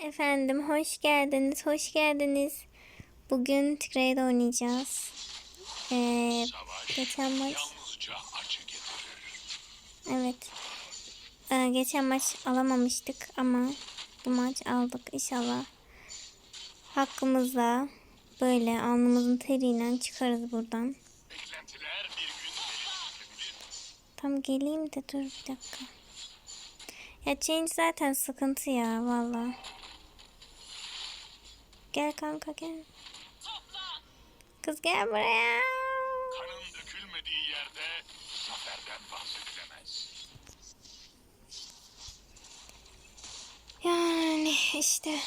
Efendim hoş geldiniz, hoş geldiniz. Bugün Trade oynayacağız. Ee, geçen maç, evet. Ee, geçen maç alamamıştık ama bu maç aldık inşallah. Hakkımızda böyle alnımızın teriyle çıkarız buradan. Tam geleyim de dur bir dakika. Ya change zaten sıkıntı ya valla. Gel kanka gel. Kız gel buraya. Kanın dökülmediği yerde zaferden bahsedilemez. Yani işte.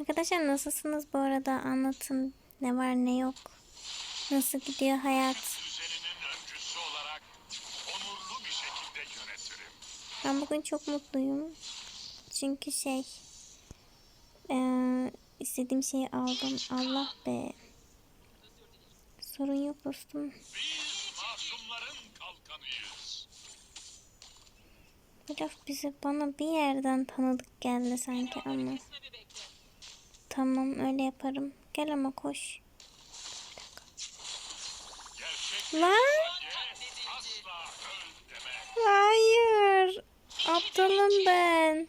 Arkadaşlar nasılsınız bu arada anlatın ne var ne yok. Nasıl gidiyor hayat? Ben bugün çok mutluyum. Çünkü şey eee, istediğim şeyi aldım. Allah be. Sorun yok dostum. Biz masumların kalkanıyız. Bu laf bize bana bir yerden tanıdık geldi sanki ama. Tamam öyle yaparım. Gel ama koş. Lan! Hayır. Aptalım ben.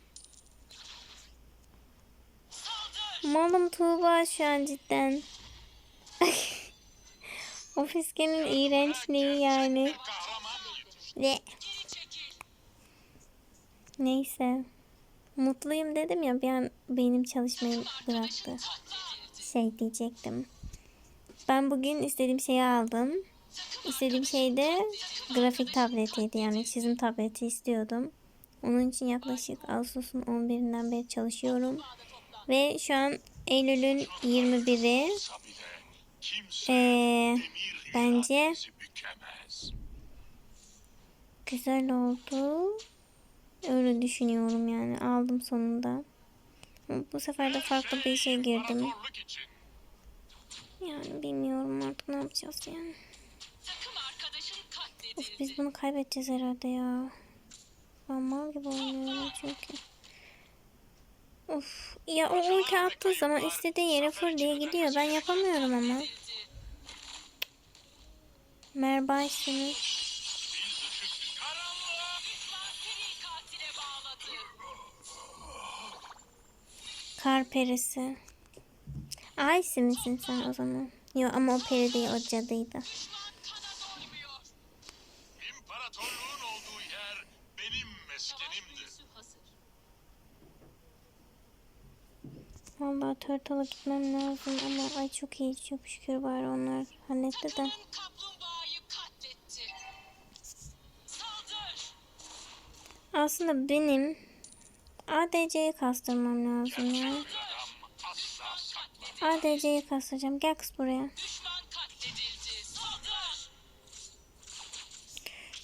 Malım Tuğba şu an cidden. o fiskenin iğrençliği yani. Ve neyse. Mutluyum dedim ya bir an beynim çalışmayı bıraktı. Şey diyecektim. Ben bugün istediğim şeyi aldım. İstediğim şey de grafik tabletiydi yani çizim tableti istiyordum. Onun için yaklaşık Ağustos'un 11'inden beri çalışıyorum. Ve şu an Eylül'ün 21'i. Sabile kimse Ee, bence güzel oldu. Öyle düşünüyorum yani. Aldım sonunda. Bu sefer de farklı bir işe girdim. Yani bilmiyorum artık ne yapacağız yani. Of, biz bunu kaybedeceğiz herhalde ya. Ben mal gibi oynuyorum çünkü. Of ya o ulti attığı zaman istediği yere fır diye gidiyor. Ben yapamıyorum ama. Merhaba şimdi. Kar perisi. Aysi misin sen o zaman? Yok ama o peri değil o cadıydı. İmparatorluğun olduğu yer benim meskenimdir. Vallahi Turtle'a gitmem lazım ama ay çok iyi çok şükür var onlar halletti de. kaplumbağayı katletti. Saldır! Aslında benim ADC'yi kastırmam lazım ya. ADC'yi kastıracağım. Gel kız buraya.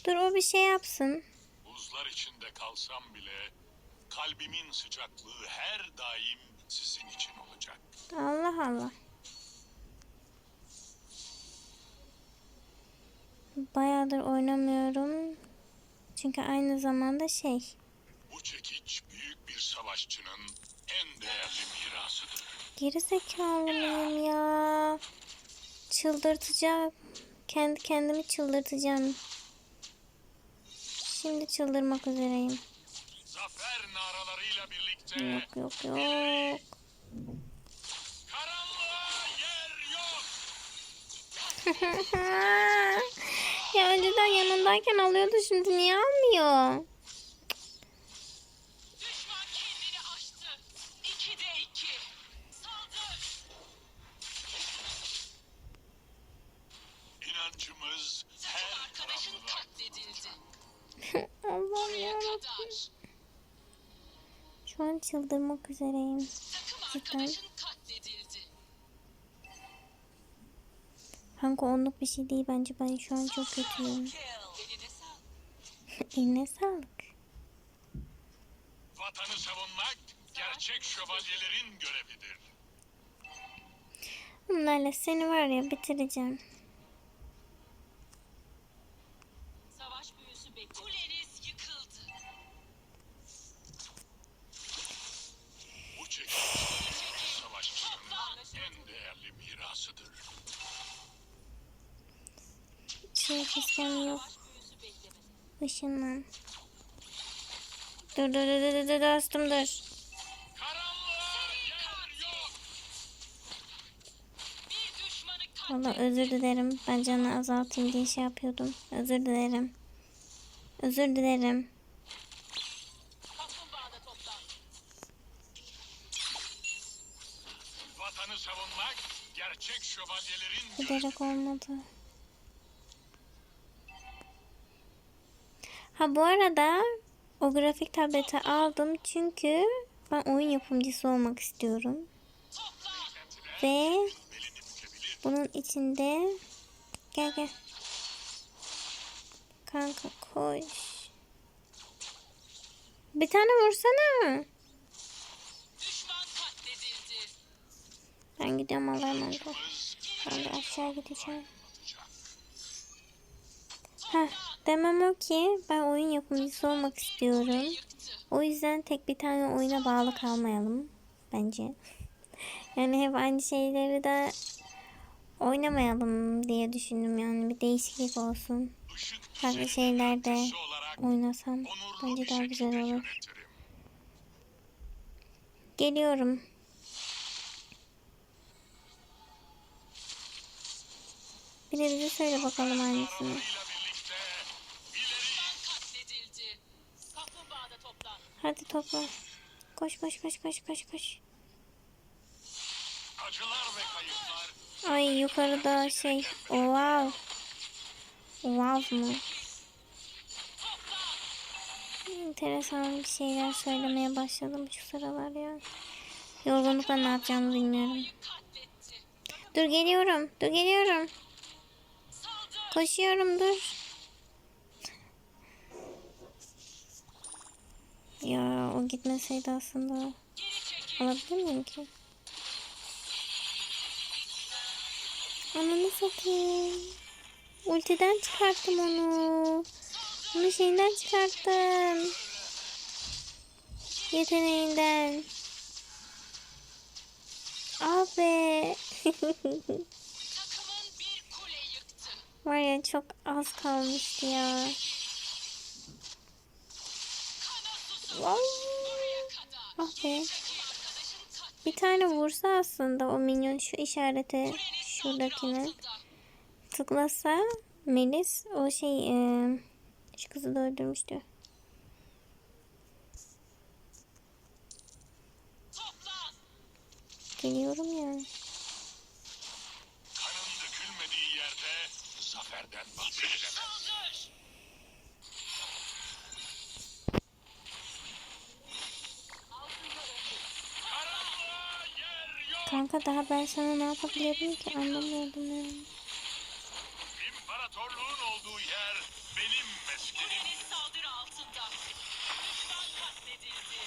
Dur o bir şey yapsın. Buzlar içinde kalsam bile kalbimin sıcaklığı her daim sizin için olacak. Allah Allah. Bayağıdır oynamıyorum. Çünkü aynı zamanda şey. Bu çekiç büyük bir savaşçının en değerli mirasıdır. Geri zekalı mıyım ya? Çıldırtacağım. Kendi kendimi çıldırtacağım. Şimdi çıldırmak üzereyim. Yok yok yok. ya önceden yanındayken alıyordu şimdi niye almıyor? Şu an çıldırmak üzereyim. Cidden. Kanka onluk bir şey değil bence ben şu an çok kötüyüm. Eline sağlık. Eline sağlık. Vatanı savunmak gerçek şövalyelerin görevidir. Bunlarla seni var ya bitireceğim. Canı yok. Işınlan. Dur dur dur dur dur dur dostum dur. Valla özür dilerim. Ben canı azaltayım diye şey yapıyordum. Özür dilerim. Özür dilerim. Giderek olmadı. Ha bu arada o grafik tableti aldım çünkü ben oyun yapımcısı olmak istiyorum. Ve bunun içinde gel gel. Kanka koş. Bir tane vursana. Ben gidiyorum Allah'a emanet Ben de aşağı gideceğim. Heh, demem o ki ben oyun yapımcısı olmak istiyorum. O yüzden tek bir tane oyuna bağlı kalmayalım bence. Yani hep aynı şeyleri de oynamayalım diye düşündüm yani bir değişiklik olsun. Farklı ötesi olarak oynasam bence daha güzel olur. Geliyorum. Bir de bize söyle bakalım hangisini. Hadi topla. Koş koş koş koş koş koş. Ay yukarıda şey. Wow. Wow mu? Enteresan bir şeyler söylemeye başladım şu sıralar ya. Yorgunlukla ne yapacağımı bilmiyorum. Dur geliyorum. Dur geliyorum. Koşuyorum dur. Ya o gitmeseydi aslında alabilir miyim ki? Ananı satayım. Ultiden çıkarttım onu. Onu şeyinden çıkarttım. Yeteneğinden. Abi. Yıktı. Var ya çok az kalmıştı ya. Vay. Ah be. Bir tane vursa aslında o minyon şu işarete şuradakine tıklasa Melis o şey e, şu kızı da öldürmüştü. Geliyorum ya. kanın dökülmediği yerde zaferden bahsedilemez. Saldır. Karanlığa yer yok. Kanka daha ben sana ne yapabilirim ki anlamıyordum yani. İmparatorluğun olduğu yer benim meskenim. Saldırı altında. Düşman katledildi.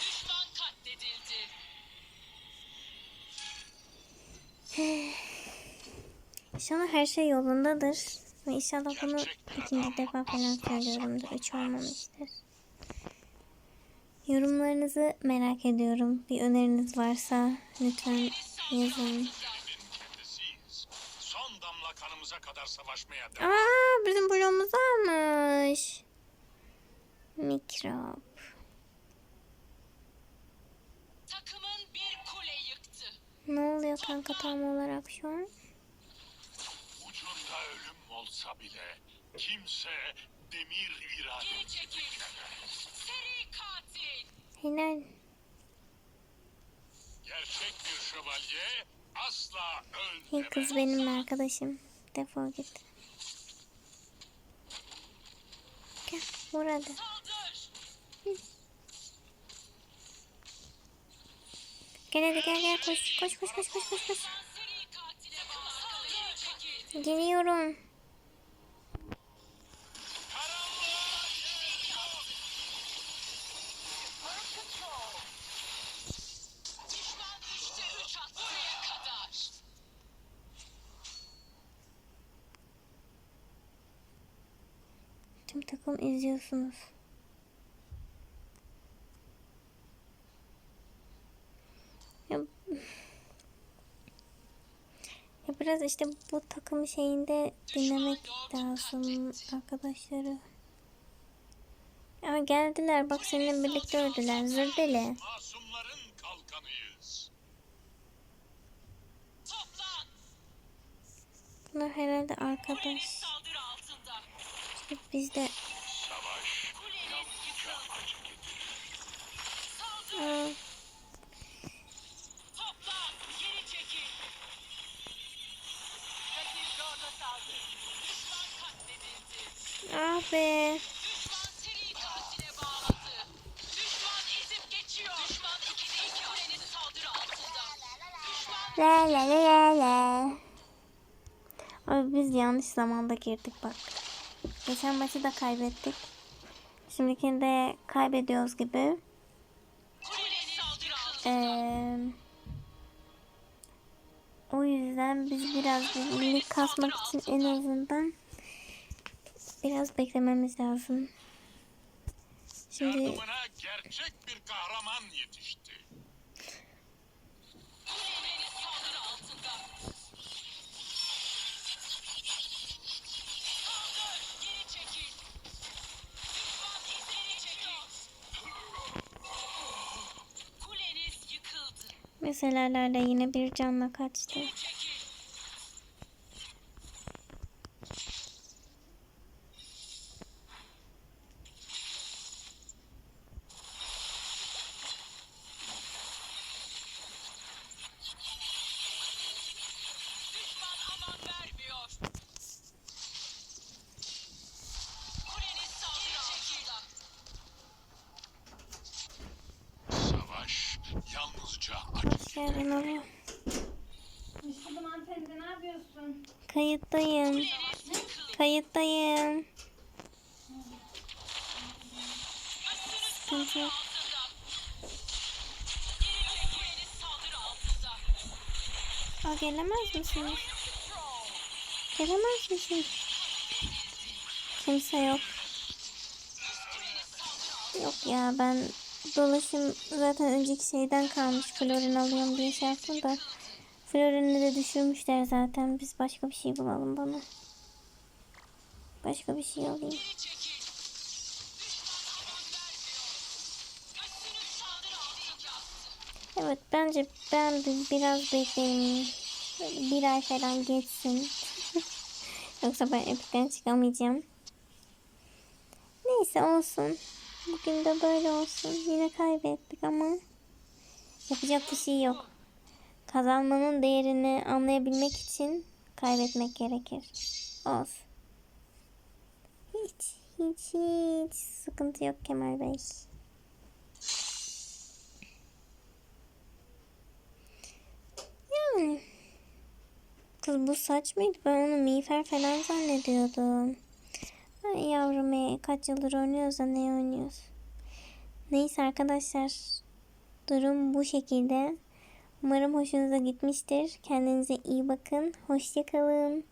Düşman katledildi. İnşallah her şey yolundadır. Ve inşallah bunu ikinci defa falan söylüyorumdur. Üç olmamıştır. Yorumlarınızı merak ediyorum. Bir öneriniz varsa lütfen yazın. kendisiyiz. Son damla kanımıza kadar savaşmaya devam. Aa bizim bloğumuz almış. Mikrop. Takımın bir kule yıktı. Ne oluyor kanka tam olarak şu an? Ucunda ölüm olsa bile kimse demir Geri irade Helal. Gerçek bir şövalye asla Hey kız benim arkadaşım. Defol git. Gel. Saldır. Gel hadi gel gel koş koş koş koş koş koş. Geliyorum. Takım izliyorsunuz. Ya, ya biraz işte bu takım şeyinde dinlemek lazım arkadaşları. Aa, geldiler bak seninle birlikte öldüler zırdeli. Bunlar herhalde arkadaş. Saldır. Düşman katledildi. ah be. Düşman seri katile bağladı. Düşman ezip geçiyor. Düşman 2'de 2 kuleniz saldırı altında. Düşman La la la la la. Abi biz yanlış zamanda girdik bak. Geçen maçı da kaybettik. Şimdikini de kaybediyoruz gibi. Ee, o yüzden biz biraz birlik kasmak için en azından biraz beklememiz lazım. Şimdi meselelerle yine bir canla kaçtı. Acı Geldin ama. Müslüman hanımefendi ne yapıyorsun? Kayıttayım. Kayıttayım. Sıkıntı yok. Aa, gelemez misiniz? Gelemez misiniz? Kimse yok. Yok ya ben dolaşım zaten önceki şeyden kalmış. Florin alıyorum diye şey yaptım da. Florin'i de düşürmüşler zaten. Biz başka bir şey bulalım bana. Başka bir şey alayım. Evet bence ben biraz bekleyeyim. Bir ay falan geçsin. Yoksa ben epikten çıkamayacağım. Neyse olsun. Bugün de böyle olsun. Yine kaybettik ama yapacak bir şey yok. Kazanmanın değerini anlayabilmek için kaybetmek gerekir. Olsun. Hiç hiç hiç sıkıntı yok Kemal Bey. Yani. Kız bu saç mıydı? Ben onu miğfer falan zannediyordum. Ay yavrum e, kaç yıldır oynuyoruz da ne oynuyoruz? Neyse arkadaşlar. Durum bu şekilde. Umarım hoşunuza gitmiştir. Kendinize iyi bakın. Hoşçakalın.